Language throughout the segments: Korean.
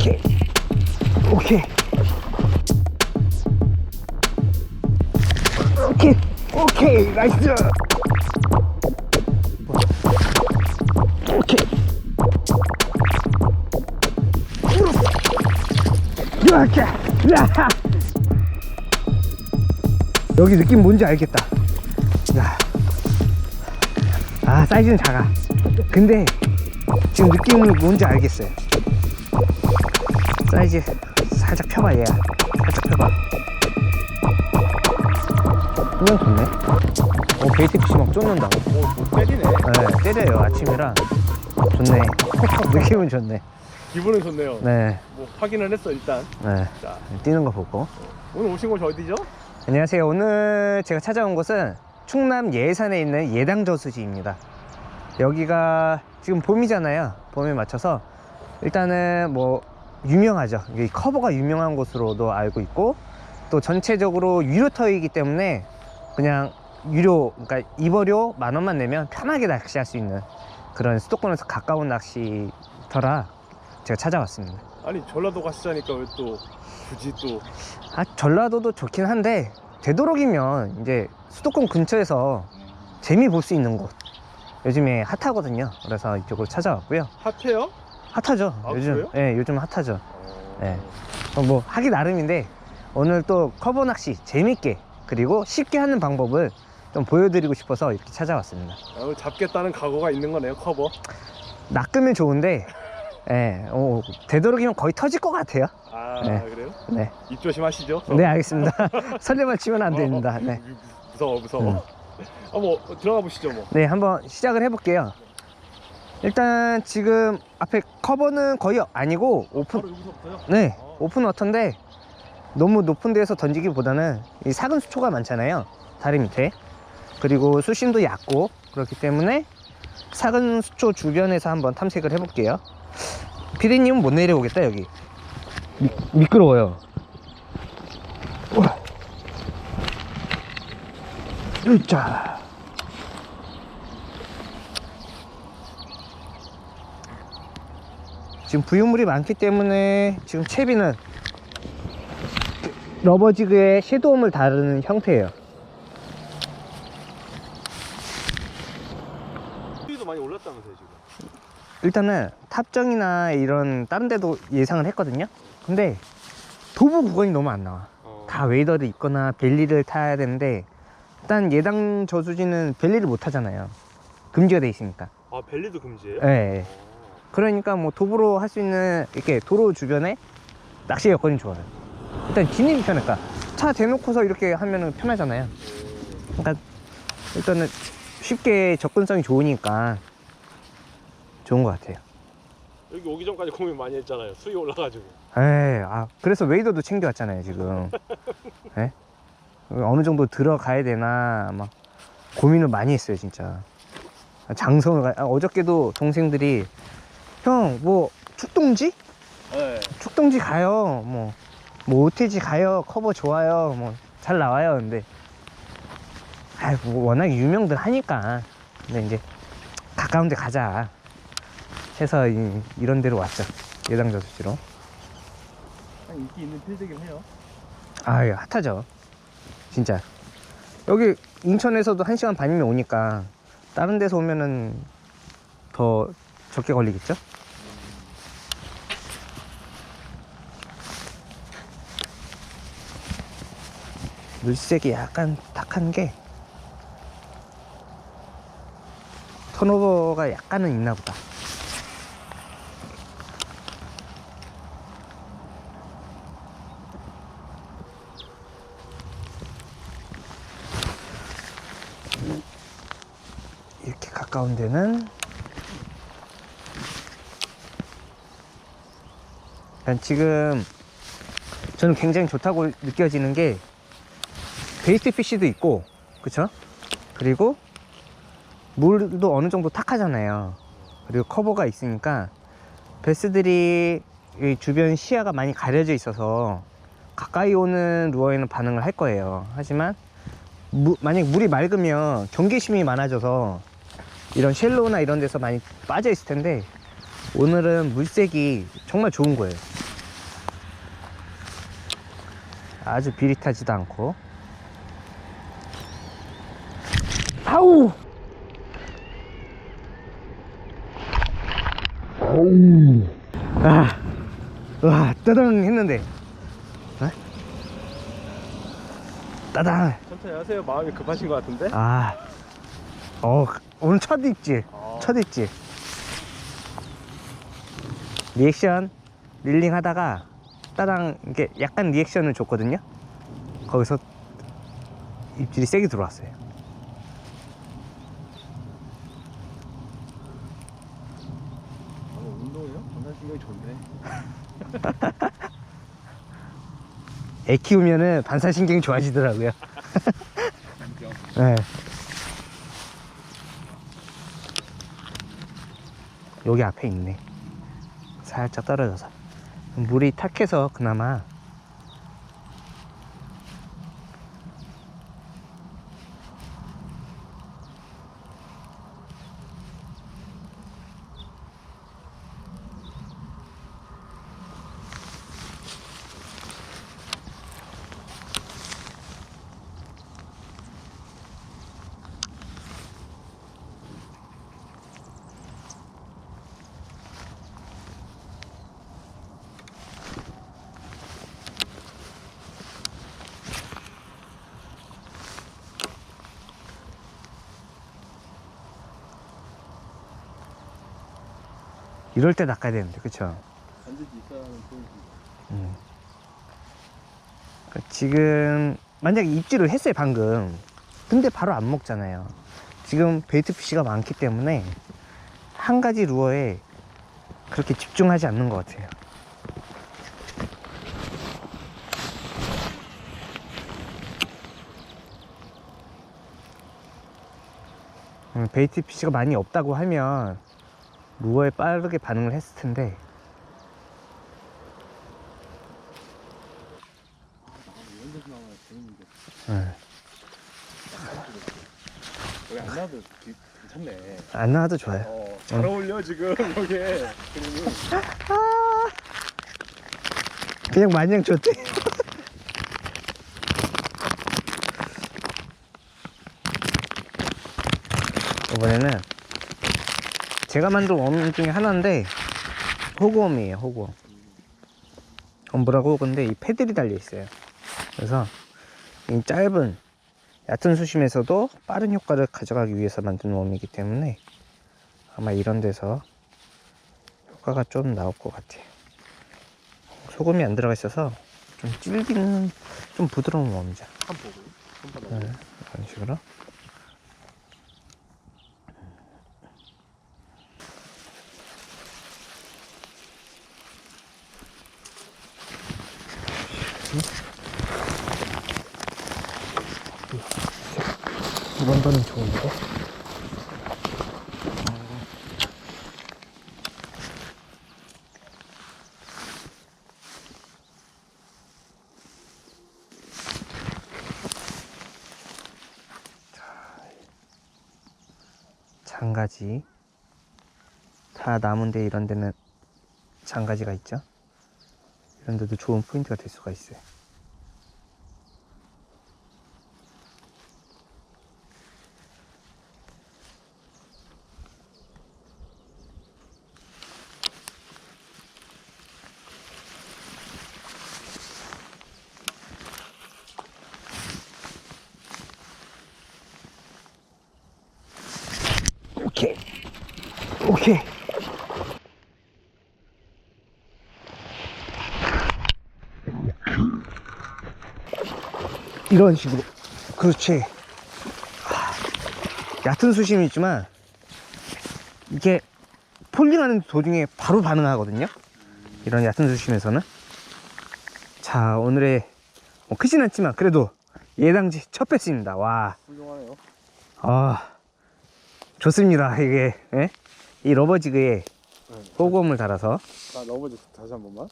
오케이. 오케이. 오케이. 오케이. 나이스. 오케이. 이렇게 야 여기 느낌 뭔지 알겠다. 야. 아 사이즈는 작아. 근데 지금 느낌은 뭔지 알겠어요 사이즈 살짝 펴봐 얘야. 살짝 펴봐. 그냥 좋네. 어 베이트 피시 막 쫓는다. 오, 때리네. 네 때려요 아침이라. 좋네. 느낌은 좋네. 기분은 좋네요. 네, 뭐 확인을 했어 일단. 네. 자, 뛰는 거 보고. 오늘 오신 곳이 어디죠? 안녕하세요. 오늘 제가 찾아온 곳은 충남 예산에 있는 예당저수지입니다. 여기가 지금 봄이잖아요. 봄에 맞춰서. 일단은 뭐 유명하죠. 이 커버가 유명한 곳으로도 알고 있고 또 전체적으로 유료터이기 때문에 그냥 유료 그러니까 입어료 만 원만 내면 편하게 낚시할 수 있는 그런 수도권에서 가까운 낚시터라 제가 찾아왔습니다. 아니 전라도 가시자니까 왜 또 굳이 또? 아, 전라도도 좋긴 한데 되도록이면 이제 수도권 근처에서 재미 볼 수 있는 곳. 요즘에 핫하거든요. 그래서 이쪽으로 찾아왔고요. 핫해요? 핫하죠 아, 요즘 그래요? 예 요즘 핫하죠 어... 네. 어, 뭐 하기 나름인데 오늘 또 커버 낚시 재밌게 그리고 쉽게 하는 방법을 좀 보여드리고 싶어서 이렇게 찾아왔습니다 아, 잡겠다는 각오가 있는 거네요 커버. 낚으면 좋은데 예, 어, 되도록이면 거의 터질 것 같아요 아 네. 그래요? 네, 입 조심하시죠. 네 알겠습니다 설레만 치면 안 됩니다 어, 네. 무서워 무서워. 음. 아 뭐 들어가 보시죠 뭐. 네, 한번 시작을 해볼게요. 일단 지금 앞에 커버는 거의 아니고 오픈? 네, 어. 오픈 워터인데 너무 높은 데에서 던지기보다는 이 작은 수초가 많잖아요. 다리 밑에. 그리고 수심도 얕고 그렇기 때문에 작은 수초 주변에서 한번 탐색을 해볼게요. 피디님은 못 내려오겠다, 여기. 미, 미끄러워요. 으짜. 지금 부유물이 많기 때문에 지금 채비는 러버지그의 섀도움을 다루는 형태예요. 수위도 많이 올랐다면서요 지금. 일단은 탑정이나 이런 다른 데도 예상을 했거든요. 근데 도보 구간이 너무 안 나와. 어. 다 웨이더를 입거나 벨리를 타야 되는데 일단 예당 저수지는 벨리를 못 타잖아요. 금지가 돼 있으니까. 아 벨리도 금지예요? 예. 어. 그러니까 뭐 도보로 할 수 있는 이렇게 도로 주변에 낚시 여건이 좋아요. 일단 진입이 편하니까 차 대놓고서 이렇게 하면은 편하잖아요. 그러니까 일단은 쉽게 접근성이 좋으니까 좋은 것 같아요. 여기 오기 전까지 고민 많이 했잖아요. 수위 올라가지고. 에이, 아 그래서 웨이더도 챙겨왔잖아요 지금. 예? 어느 정도 들어가야 되나 막 고민을 많이 했어요 진짜. 장성을 가. 아, 어저께도 동생들이 형 뭐 축동지? 네. 축동지 가요. 뭐, 뭐 오태지 가요. 커버 좋아요. 뭐 잘 나와요. 근데 아, 뭐 워낙 유명들 하니까. 근데 이제 가까운 데 가자. 해서 이, 이런 데로 왔죠. 예당저수지로. 인기 있는 필드긴 해요. 아, 예, 핫하죠. 진짜. 여기 인천에서도 1시간 반이면 오니까 다른 데서 오면은 더 적게 걸리겠죠? 물색이 약간 탁한 게 턴오버가 약간은 있나 보다. 이렇게 가까운 데는 일단 지금 저는 굉장히 좋다고 느껴지는 게 베이스트 피쉬도 있고 그쵸? 그리고 물도 어느 정도 탁하잖아요. 그리고 커버가 있으니까 베스들이 이 주변 시야가 많이 가려져 있어서 가까이 오는 루어에는 반응을 할 거예요. 하지만 무- 만약 물이 맑으면 경계심이 많아져서 이런 쉘로나 이런 데서 많이 빠져 있을 텐데 오늘은 물색이 정말 좋은 거예요 아주 비릿하지도 않고 아우 아, 와 따당 했는데 어? 따당 천천히 하세요. 마음이 급하신 것 같은데? 아, 어, 오늘 첫 입질, 아. 첫 입질. 리액션 릴링 하다가 따당 이게 약간 리액션을 줬거든요. 거기서 입질이 세게 들어왔어요. 아, 운동이요? 반사신경이 좋네. 애 키우면은 반사신경이 좋아지더라고요. 네. 여기 앞에 있네. 살짝 떨어져서. 물이 탁해서 그나마 이럴 때 낚아야 되는데, 그쵸? 음. 그러니까 지금 만약에 입질을 했어요 방금 근데 바로 안 먹잖아요 지금 베이트 피쉬가 많기 때문에 한 가지 루어에 그렇게 집중하지 않는 것 같아요 음, 베이트 피쉬가 많이 없다고 하면 루어에 빠르게 반응을 했을 텐데 재밌는데. 네. 여기 안 나와도 기- 괜찮네. 안 나와도 좋아요 어, 잘 어울려 지금 여기 그림이. 그냥 마냥 좋대. 이번에는 제가 만든 웜 중에 하나인데 호구웜이에요 호구웜 엄브라고 근데 이 패들이 달려 있어요. 그래서 이 짧은 얕은 수심에서도 빠른 효과를 가져가기 위해서 만든 웜이기 때문에 아마 이런 데서 효과가 좀 나올 것 같아요. 소금이 안 들어가 있어서 좀 질기는 좀 부드러운 웜이죠. 네, 이런 식으로. 이번 번은 좋은데? 장가지. 다 남은데 이런 데는 장가지가 있죠 이런 데도 좋은 포인트가 될 수가 있어요 오케이 오케이 이런 식으로 그렇지 아, 얕은 수심이 있지만 이게 폴링하는 도중에 바로 반응하거든요 이런 얕은 수심에서는 자 오늘의 뭐 크진 않지만 그래도 예당지 첫 배스입니다 와 훌륭하네요. 아, 좋습니다. 이게 예? 이 러버지그에 네. 호구음을 달아서 아 넘어지 다시 한 번만.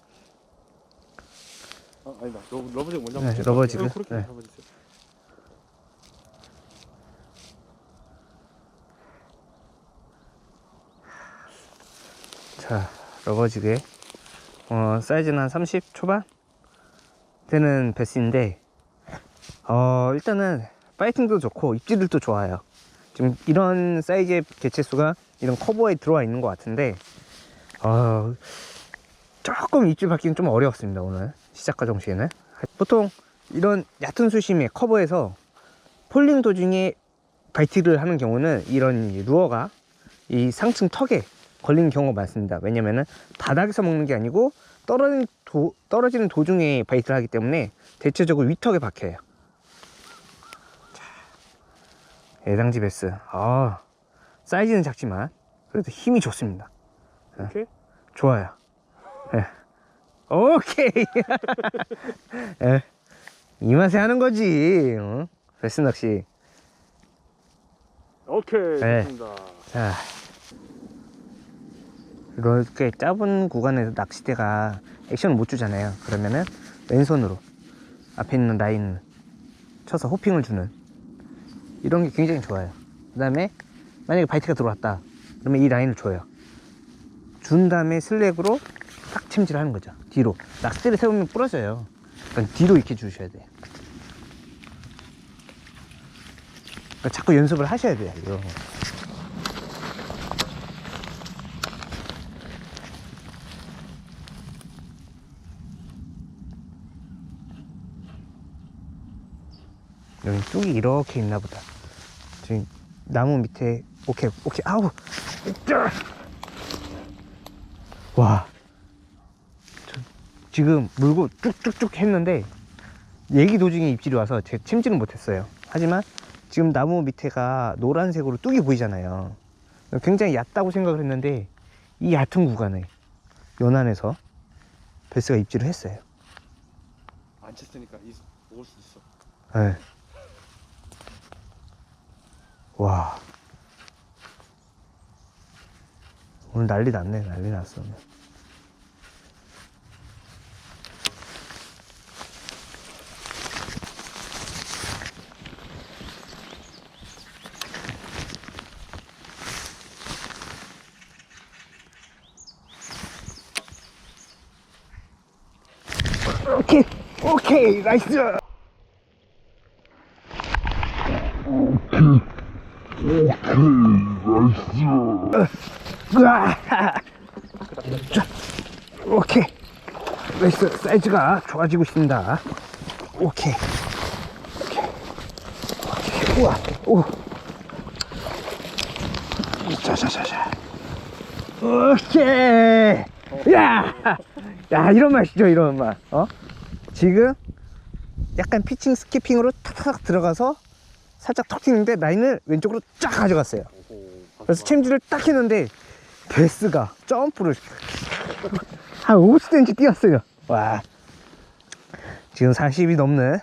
아 아니다. 러, 러버지그 먼저 네, 러버지그. 어, 그렇게 네. 잡아주세요. 자 러버지그에 어, 사이즈는 한 30 초반 되는 베스인데 어 일단은 파이팅도 좋고 입질들도 좋아요 지금 이런 사이즈의 개체수가 이런 커버에 들어와 있는 것 같은데 어 조금 입질 받기는 좀 어려웠습니다 오늘 시작과 정시에는 보통 이런 얕은 수심의 커버에서 폴링 도중에 바이트를 하는 경우는 이런 이 루어가 이 상층 턱에 걸리는 경우가 많습니다. 왜냐면은 바닥에서 먹는 게 아니고 떨어지는, 도, 떨어지는 도중에 바이트를 하기 때문에 대체적으로 위턱에 박혀요. 자, 애당지 베스. 아, 사이즈는 작지만 그래도 힘이 좋습니다. 오케이. 좋아요. 예. 오케이. 예. 이 맛에 하는 거지. 어? 베스 낚시. 오케이. 네. 좋습니다. 자, 이렇게 짧은 구간에서 낚시대가 액션을 못 주잖아요. 그러면은 왼손으로 앞에 있는 라인 쳐서 호핑을 주는 이런 게 굉장히 좋아요. 그 다음에 만약에 바이트가 들어왔다. 그러면 이 라인을 줘요. 준 다음에 슬랙으로 딱 침질을 하는 거죠. 뒤로. 낚시대를 세우면 부러져요. 그러니까 뒤로 이렇게 주셔야 돼요. 그러니까 자꾸 연습을 하셔야 돼요. 이거. 여기 뚝이 이렇게 있나 보다. 지금 나무 밑에 오케이 오케이 아우 으쌰! 와 저 지금 물고 쭉쭉쭉 했는데 얘기 도중에 입질이 와서 제 침지는 못했어요. 하지만 지금 나무 밑에가 노란색으로 뚝이 보이잖아요. 굉장히 얕다고 생각을 했는데 이 얕은 구간에 연안에서 베스가 입질을 했어요. 안 쳤으니까 이, 먹을 수 있어. 네. 와. 오늘 난리 났네, 난리 났어. 오늘. 오케이, 오케이, 나이스! 으아! 자, 오케이. 레이스 사이즈가 좋아지고 있습니다. 오케이. 오케이. 오케이. 우와. 오. 자, 자, 자, 자. 오케이. 야! 야, 이런 맛이죠, 이런 맛. 어? 지금 약간 피칭 스키핑으로 탁탁 들어가서 살짝 턱 튀는데 라인을 왼쪽으로 쫙 가져갔어요. 그래서 챔질을 딱 했는데 베스가 점프를 한 50cm 뛰었어요. 와. 지금 40이 넘는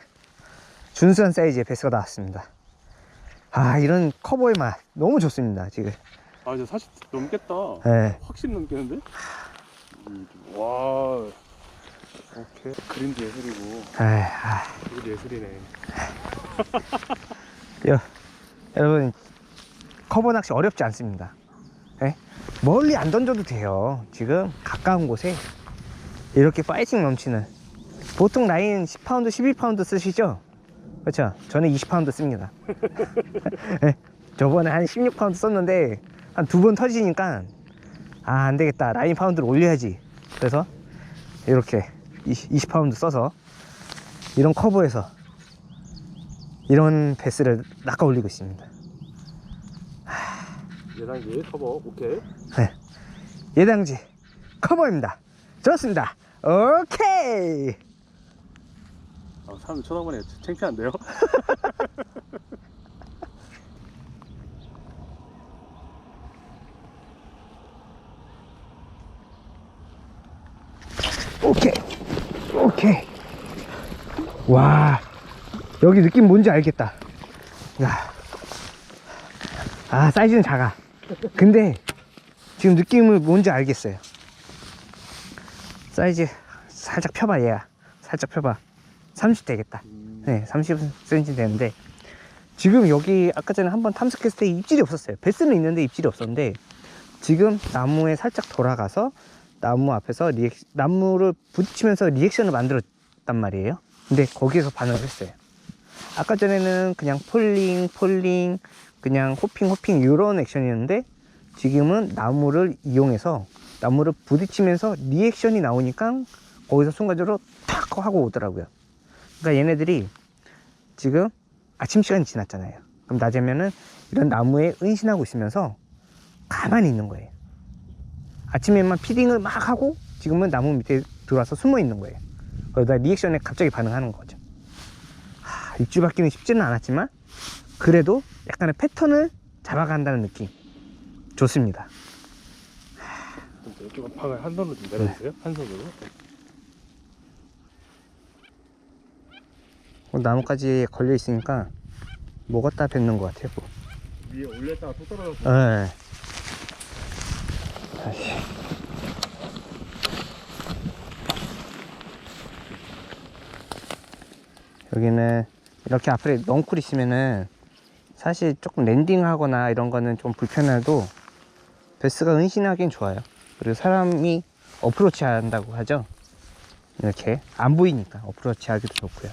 준수한 사이즈의 베스가 나왔습니다. 아, 이런 커버의 맛 너무 좋습니다, 지금. 아 이제 40 넘겠다. 예. 확실히 넘겠는데? 음, 와. 오케이. 그림도 예술이고 아, 이게 예술이네. 여, 여러분, 커버 낚시 어렵지 않습니다. 예? 멀리 안 던져도 돼요. 지금 가까운 곳에 이렇게 파이팅 넘치는 보통 라인 10파운드, 12파운드 쓰시죠? 그렇죠? 저는 20파운드 씁니다. 예, 저번에 한 16파운드 썼는데 한 두 번 터지니까 아, 안 되겠다. 라인 파운드를 올려야지. 그래서 이렇게 20, 20파운드 써서 이런 커버에서 이런 베스를 낚아 올리고 있습니다. 예단기 커버 오케이. 네. 예당지 커버입니다. 좋습니다. 오케이. 아, 사람들 쳐다보네. 창피한데요? 오케이. 오케이. 와. 여기 느낌 뭔지 알겠다. 야. 아, 사이즈는 작아. 근데 지금 느낌을 뭔지 알겠어요. 사이즈 살짝 펴봐, 얘야. 살짝 펴봐. 30 되겠다. 음, 네, 30cm 되는데 지금 여기 아까 전에 한번 탐색했을 때 입질이 없었어요. 베스는 있는데 입질이 없었는데 지금 나무에 살짝 돌아가서 나무 앞에서 리액 나무를 부딪히면서 리액션을 만들었단 말이에요. 근데 거기에서 반응을 했어요. 아까 전에는 그냥 폴링, 폴링, 그냥 호핑, 호핑 이런 액션이었는데 지금은 나무를 이용해서 나무를 부딪히면서 리액션이 나오니까 거기서 순간적으로 탁 하고 오더라고요. 그러니까 얘네들이 지금 아침 시간이 지났잖아요. 그럼 낮에면은 이런 나무에 은신하고 있으면서 가만히 있는 거예요. 아침에만 피딩을 막 하고 지금은 나무 밑에 들어와서 숨어 있는 거예요. 그러다 리액션에 갑자기 반응하는 거죠. 하, 입주 받기는 쉽지는 않았지만 그래도 약간의 패턴을 잡아간다는 느낌 좋습니다. 이쪽 방을 한 손으로 좀 내려주세요. 한 손으로. 어, 나뭇가지에 걸려 있으니까 먹었다 뱉는 것 같아요. 뭐. 위에 올렸다가 또 떨어져서. 네. 다시. 여기는 이렇게 앞에 넝쿨 있으면은 사실 조금 랜딩하거나 이런 거는 좀 불편해도 베스가 은신하긴 좋아요. 그리고 사람이 어프로치 한다고 하죠. 이렇게 안 보이니까 어프로치 하기도 좋고요.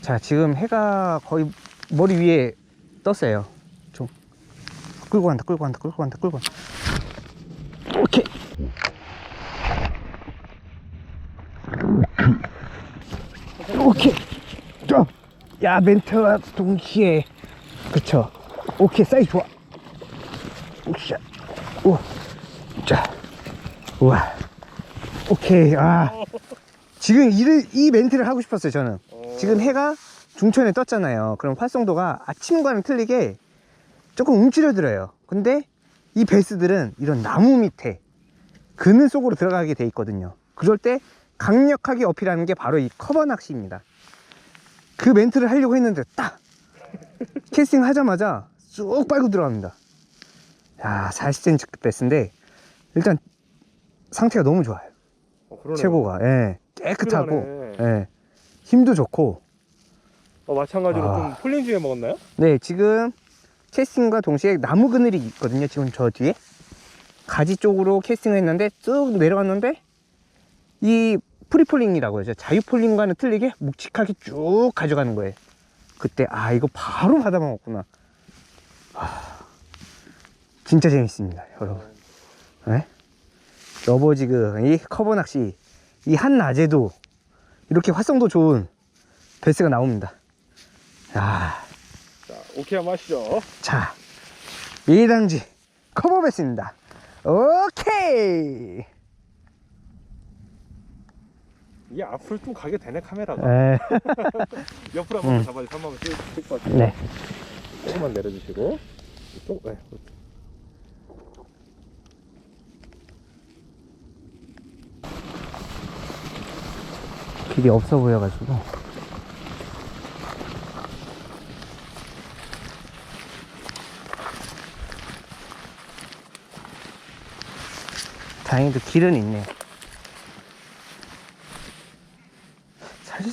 자, 지금 해가 거의 머리 위에 떴어요. 좀 끌고 간다, 끌고 간다, 끌고 간다, 끌고 간다. 오케이. 좀. 야, 멘트와 동시에. 그쵸. 오케이, 사이즈 좋아. 오샤. 우와. 자. 우와. 오케이. 아. 지금 이, 이 멘트를 하고 싶었어요, 저는. 지금 해가 중천에 떴잖아요. 그럼 활성도가 아침과는 틀리게 조금 움츠려들어요. 근데 이 베스들은 이런 나무 밑에 그늘 속으로 들어가게 돼 있거든요. 그럴 때 강력하게 어필하는 게 바로 이 커버 낚시입니다. 그 멘트를 하려고 했는데 딱 캐스팅 하자마자 쑥 빨고 들어갑니다. 야, 40cm 베스인데 일단 상태가 너무 좋아요. 어. 최고가. 예. 깨끗하고. 예. 힘도 좋고 어, 마찬가지로 아. 좀 폴링 중에 먹었나요? 네, 지금 캐스팅과 동시에 나무 그늘이 있거든요. 지금 저 뒤에. 가지 쪽으로 캐스팅을 했는데 쭉 내려갔는데 이 프리폴링이라고 하죠. 자유폴링과는 틀리게 묵직하게 쭉 가져가는 거예요. 그때 아 이거 바로 받아 먹었구나. 아, 진짜 재밌습니다, 여러분. 네? 러버지그 이 커버 낚시 이 한낮에도 이렇게 활성도 좋은 베스가 나옵니다. 야. 자, 오케이 한번 하시죠. 자, 일당지 커버 베스입니다. 오케이. 이게 앞으로 좀 가게 되네 카메라가. 에, 옆으로 한번 음. 잡아주세요. 한 번만 찍을 것 같아요. 네. 조금만 내려주시고. 좀, 네. 길이 없어 보여가지고. 다행히도 길은 있네.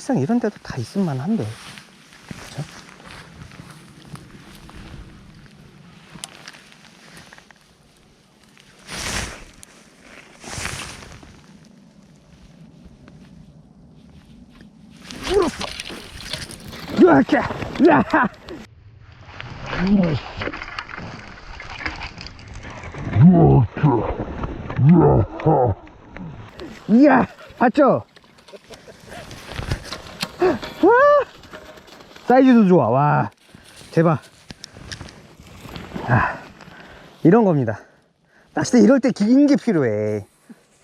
사실상 이런 데도 다 있을 만 한데. 그쵸? 이렇게. 야. 이야, 봤죠? 사이즈도 좋아. 와, 대박. 아, 이런 겁니다. 낚싯대 이럴 때 긴 게 필요해.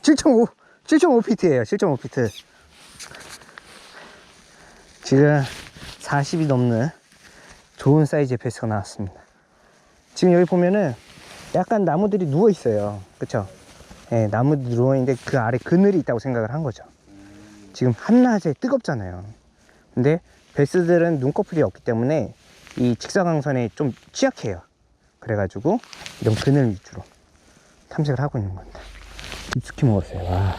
7.5, 7.5피트예요. 7.5피트. 지금 40이 넘는 좋은 사이즈의 베스가 나왔습니다. 지금 여기 보면은 약간 나무들이 누워 있어요. 그쵸? 예, 나무들이 누워 있는데 그 아래 그늘이 있다고 생각을 한 거죠. 지금 한낮에 뜨겁잖아요. 근데 베스들은 눈꺼풀이 없기 때문에 이 직사광선에 좀 취약해요. 그래가지고 이런 그늘 위주로 탐색을 하고 있는 겁니다. 깊숙이 먹었어요. 와.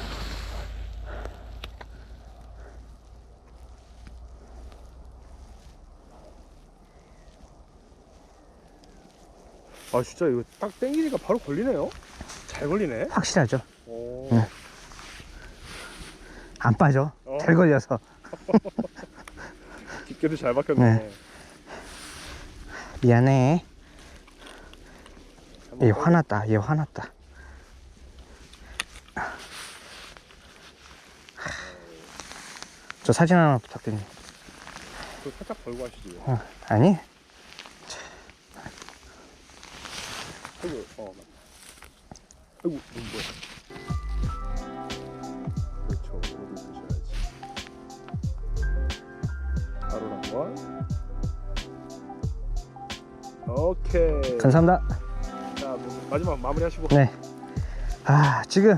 아 진짜 이거 딱 땡기니까 바로 걸리네요. 잘 걸리네. 확실하죠? 오. 응. 안 빠져. 어. 잘 걸려서. 깊게도 잘 박혔네. 네. 미안해. 얘 화났다. 얘 화났다. 저 사진 하나 부탁드립니다. 그거 살짝 걸고 하시지. 어, 아니? 아이고, 어, 맞다. 아이고, 뭐야. 오케이. 감사합니다. 자, 뭐, 마지막 마무리 하시고. 네. 아, 지금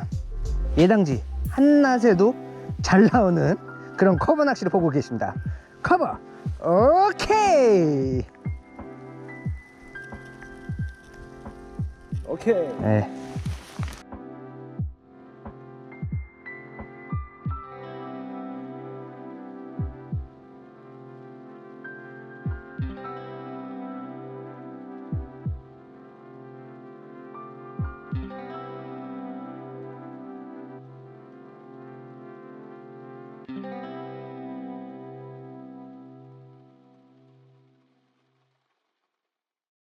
예당지 한낮에도 잘 나오는 그런 커버 낚시를 보고 계십니다. 커버! 오케이! 오케이. 네.